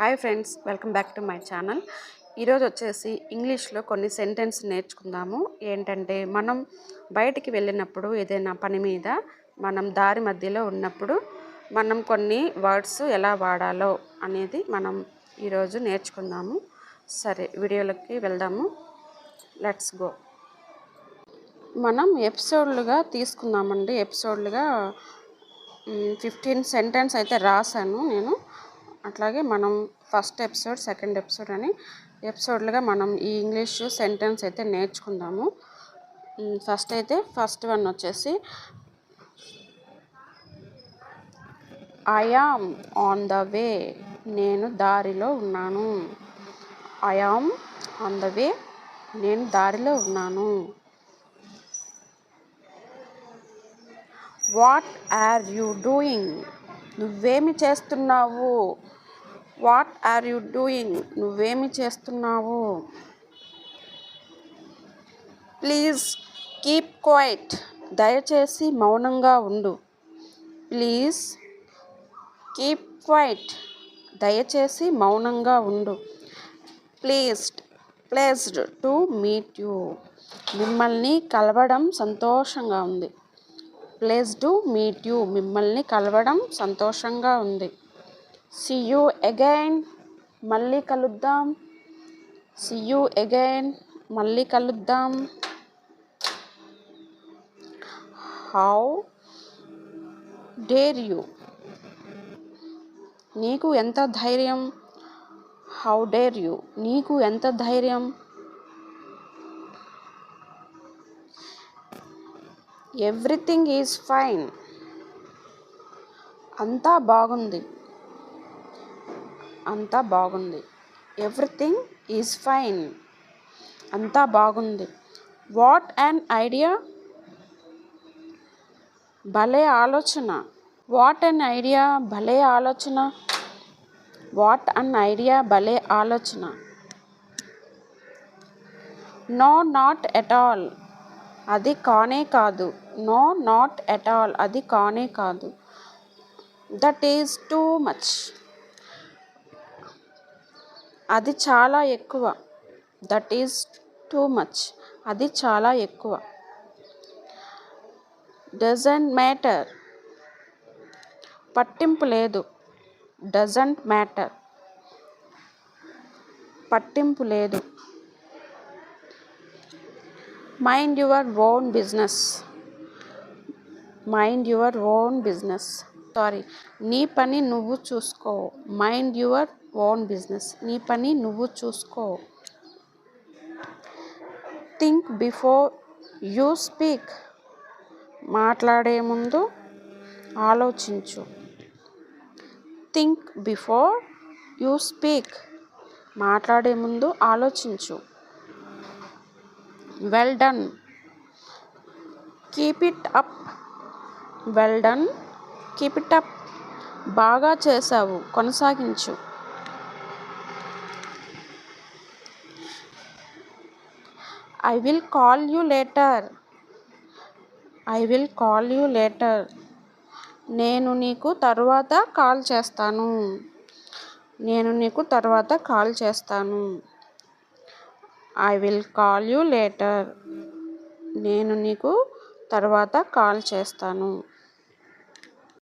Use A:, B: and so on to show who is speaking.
A: Hi friends welcome back to my channel. ఈరోజు వచ్చేసి ఇంగ్లీష్లో కొన్ని సెంటెన్స్ నేర్చుకుందాము. ఏంటంటే మనం బయటికి వెళ్ళినప్పుడు ఏదైనా పని మీద మనం దారి మధ్యలో ఉన్నప్పుడు మనం కొన్ని వర్డ్స్ ఎలా వాడాలో అనేది మనం ఈరోజు నేర్చుకుందాము. సరే వీడియోలోకి వెళ్దాము. లెట్స్ గో మనం ఎపిసోడ్లుగా తీసుకుందామండి. ఎపిసోడ్లుగా ఫిఫ్టీన్ సెంటెన్స్ అయితే రాశాను నేను. అట్లాగే మనం ఫస్ట్ ఎపిసోడ్ సెకండ్ ఎపిసోడ్ అని ఎపిసోడ్లుగా మనం ఈ ఇంగ్లీష్ సెంటెన్స్ అయితే నేర్చుకుందాము. ఫస్ట్ అయితే ఫస్ట్ వన్ వచ్చేసి I am on the way నేను దారిలో ఉన్నాను. ఐఆమ్ ఆన్ ద వే నేను దారిలో ఉన్నాను. వాట్ ఆర్ యూ డూయింగ్ నువ్వేమి చేస్తున్నావు? What are you doing? నువ్వేమి చేస్తున్నావు? Please keep quiet. దయచేసి మౌనంగా ఉండు. Please keep quiet. దయచేసి మౌనంగా ఉండు. Pleased pleased to meet you. మిమ్మల్ని కలవడం సంతోషంగా ఉంది. Pleased to meet you. మిమ్మల్ని కలవడం సంతోషంగా ఉంది. సి యూ అగైన్ మళ్ళీ కలుద్దాం. సి యూ అగైన్ మళ్ళీ కలుద్దాం. హౌ డేర్ యూ నీకు ఎంత ధైర్యం? హౌ డేర్ యూ నీకు ఎంత ధైర్యం? ఎవ్రీథింగ్ ఈజ్ ఫైన్ అంతా బాగుంది. అంతా బాగుంది. Everything is fine. అంతా బాగుంది. What an idea? భలే ఆలోచన. What an idea? భలే ఆలోచన. What an idea? భలే ఆలోచన. No not at all. అది కానే కాదు. No not at all. అది కానే కాదు. That is too much. అది చాలా ఎక్కువ. దట్ ఈజ్ టూ మచ్ అది చాలా ఎక్కువ. డజంట్ మ్యాటర్ పట్టింపు లేదు. డజంట్ మ్యాటర్ పట్టింపు లేదు. Mind your own business mind your own business sorry నీ పని నువ్వు చూసుకో. Mind your own business. నీ పని నువ్వు చూసుకో. Think before you speak. మాట్లాడే ముందు ఆలోచించు. Think before you speak. మాట్లాడే ముందు ఆలోచించు. Well done. Keep it up. Well done. Keep it up. బాగా చేసావు కొనసాగించు. I will call you later I will call you later నేను నీకు తర్వాత కాల్ చేస్తాను. నేను నీకు తర్వాత కాల్ చేస్తాను. I will call you later నేను నీకు తర్వాత కాల్ చేస్తాను.